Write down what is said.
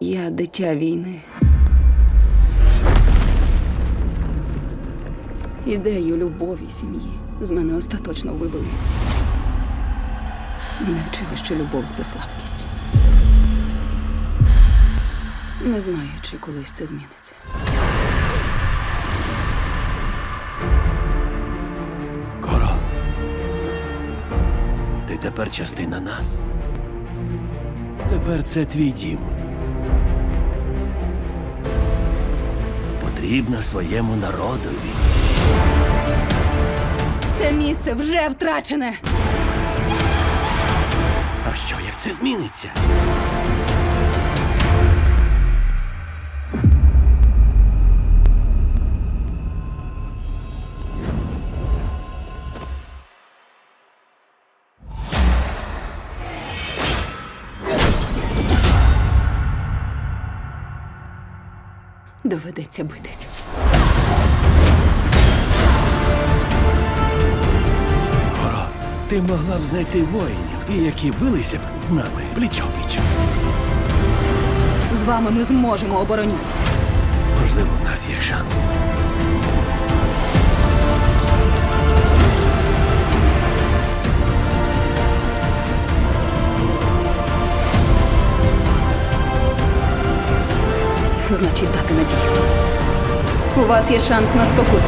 Я дитя війни. Ідею любові сім'ї з мене остаточно вибили. Мене вчили, що любов це слабкість. Не знаю, чи колись це зміниться. Коро. Ти тепер частина нас. Тепер це твій дім. Потрібна своєму народові. Це місце вже втрачене. А що як це зміниться? Доведеться битись. Коро, ти могла б знайти воїнів, які билися б з нами пліч-о-пліч. З вами ми зможемо оборонятися. Можливо, в нас є шанс. Значить, дати надію. У вас є шанс на спокуту.